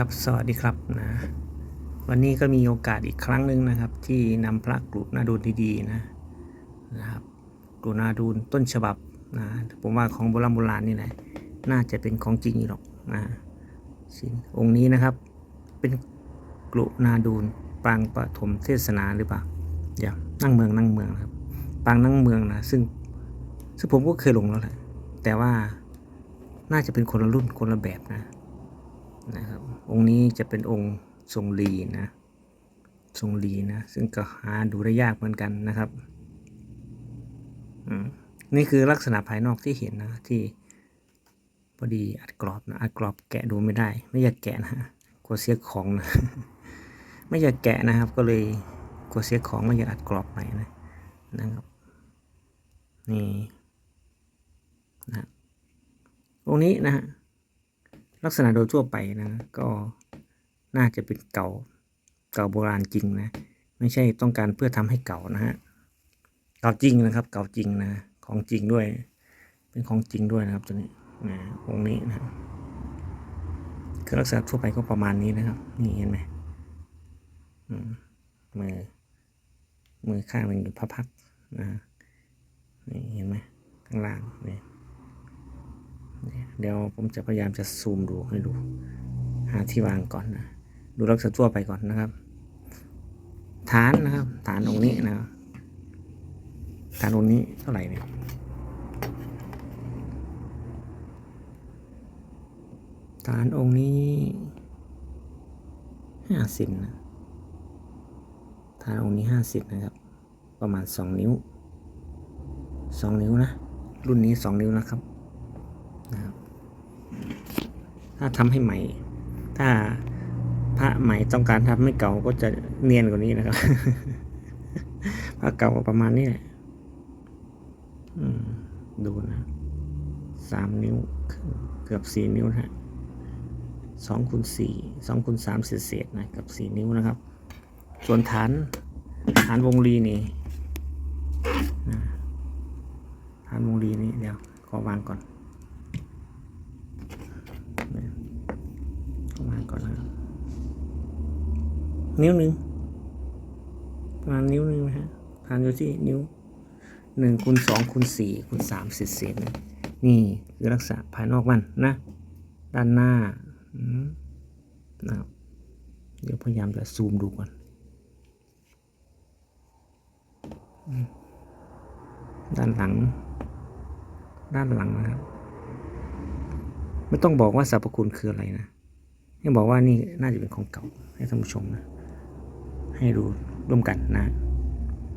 ครับสวัสดีครับนะ วันนี้ก็มีโอกาสอีกครั้งหนึ่งนะครับ ที่นำพระกรุนาดูนดีๆนะนะครับกรุนาดูนต้นฉบับนะผมว่าของโบราณโบราณนี่แหละน่าจะเป็นของจริงอยู่หรอกนะสิ่งองค์นี้นะครับ เป็นกรุนาดูนปางปฐมเทศนาหรือเปล่าเดี๋ยวนั่งเมืองนั่งเมืองนะครับ ปางนั่งเมืองนะซึ่งซึ่งผมก็เคยลงแล้วแหละแต่ว่าน่าจะเป็นคนละรุ่นคนละแบบนะ นะครับ องค์นี้จะเป็นองค์ทรงลีนะทรงลีนะ ซึ่งก็หาดูได้ยากเหมือนกันนะครับนี่คือลักษณะภายนอกที่เห็นนะที่พอดีอัดกรอบนะอัดกรอบแกะดูไม่ได้ ไม่อยากแกะนะกลัวเสียของนะไม่อยากแกะนะครับ ก็เลยกลัวเสียของไม่อยากอัดกรอบใหม่นะนะครับนี่นะองค์นี้นะฮะ ลักษณะโดยทั่วไปนะ ก็น่าจะเป็นเก่าเก่าโบราณจริงนะ ไม่ใช่ต้องการเพื่อทำให้เก่านะฮะเก่าจริงนะครับ เก่าจริงนะ ของจริงด้วย เป็นของจริงด้วยนะครับตัวนี้นะองค์นี้นะคือลักษณะทั่วไปก็ประมาณนี้นะครับ นี่เห็นไหมมือมือข้างหนึ่งอยู่พระพักนะนี่เห็นไหมข้างล่างนี่ เดี๋ยวผมจะพยายามจะซูมดูให้ดู หาที่วางก่อนนะ ดูลักษณะทั่วไปก่อนนะครับ ฐานนะครับ ฐานองนี้นะฐานองนี้เท่าไหร่เนี่ยฐานองค์นี้ห้าสิบนะฐานองค์นี้ห้าสิบนะครับ ประมาณสองนิ้วสองนิ้วนะ รุ่นนี้สองนิ้วนะครับ นะครับถ้าทำให้ใหม่ ถ้าพระใหม่ต้องการทำให้เก่าก็จะเนียนกว่านี้นะครับพระเก่าประมาณนี้แหละอืมดูนะสามนิ้ว เกือบสี่นิ้วนะฮะสองคูณสี่สองคูณสามเศษนะกับสี่นิ้วนะครับ ส่วนฐานฐานวงรีนี่นะฐานวงรีนี่เดี๋ยวขอวางก่อน ประมาณ ก่อนนะนิ้วหนึ่งประมาณนิ้วหนึ่งนะฮะทานอยู่ที่นิ้วหนึ่งคูณสองคูณสี่คูณสามเศษเศษนะนี่คือลักษณะภายนอกมันนะ ด้านหน้าอนะเดี๋ยวพยายามจะซูมดูก่อนด้านหลัง ด้านหลังนะครับ ไม่ต้องบอกว่าสรรพคุณคืออะไรนะ ให้บอกว่านี่น่าจะเป็นของเก่าให้ท่านผู้ชมนะ ให้ดูร่วมกันนะ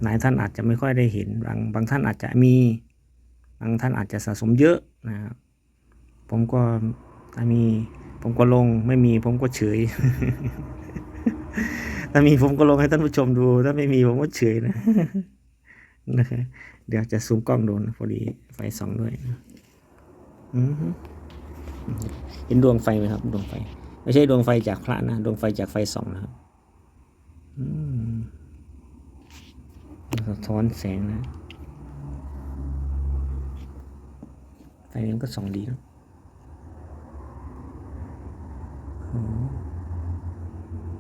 หลายท่านอาจจะไม่ค่อยได้เห็น บางบางท่านอาจจะมี บางท่านอาจจะสะสมเยอะนะครับ ผมก็ถ้ามี ผมก็ลง ไม่มีผมก็เฉย ถ้ามีผมก็ลงให้ท่านผู้ชมดู ถ้าไม่มีผมก็เฉยนะนะครับเดี๋ยวจะซูมกล้องดูนะพอดีไฟสองด้วยนะอือฮึเห็นดวงไฟไหมครับดวงไฟ ไม่ใช่ดวงไฟจากพระนะ ดวงไฟจากไฟส่องนะครับอืมสะท้อนแสงนะไฟนี้มันก็ส่องดีนะ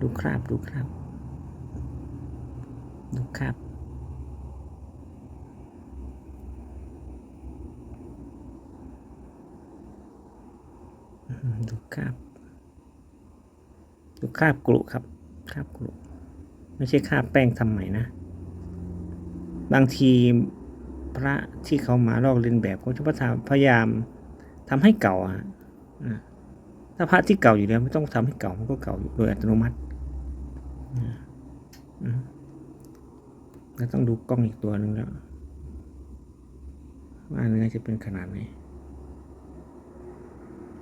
ดูคราบดูคราบดูคราบดูคราบ คาบกรุครับคาบกรุไม่ใช่คาบแป้งทำใหม่นะ บางทีพระที่เขามาลอกเลียนแบบเขาจะพยายามทำให้เก่าอะนะถ้าพระที่เก่าอยู่แล้วไม่ต้องทำให้เก่ามันก็เก่าอยู่โดยอัตโนมัตินะอืมแล้วต้องดูกล้องอีกตัวหนึ่งแล้วว่าเนื้อจะเป็นขนาดไหน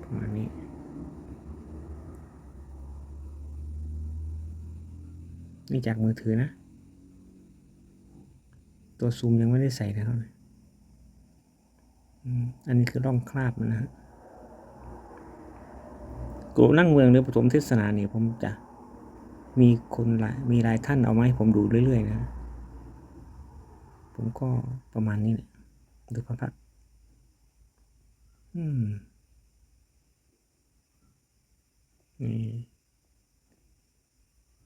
ประมาณนี้ นี่จากมือถือนะ ตัวซูมยังไม่ได้ใส่นะครับอันนี้คือร่องคราบมันนะฮะกลุ่มนั่งเมืองหรือปฐมเทศนาเนี่ยผมจะมีคนหลายมีหลายท่านเอามาให้ผมดูเรื่อยๆนะ ผมก็ประมาณนี้แหละดูพระพักตร์อืมนี่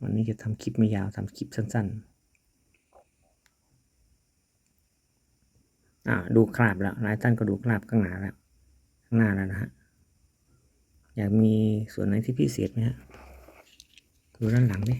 วันนี้จะทำคลิปไม่ยาวทำคลิปสั้นๆอ่าดูคราบแล้วหลายท่านก็ดูคราบข้างหน้าแล้วข้างหน้าแล้วนะฮะอยากมีส่วนไหนที่พิเศษไหมฮะดูด้านหลังดิ